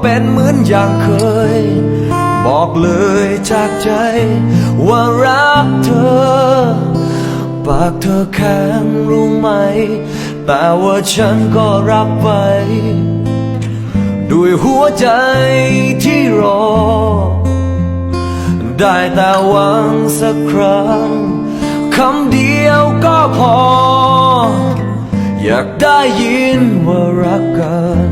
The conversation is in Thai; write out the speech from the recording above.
เป็นเหมือนอย่างเคย บอกเลยจากใจ ว่ารักเธอ ปากเธอแข็งรู้ไหม แต่ว่าฉันก็รักไป ด้วยหัวใจที่รอ ได้แต่หวังสักครั้งคำเดียวก็พอ อยากได้ยินว่ารักกัน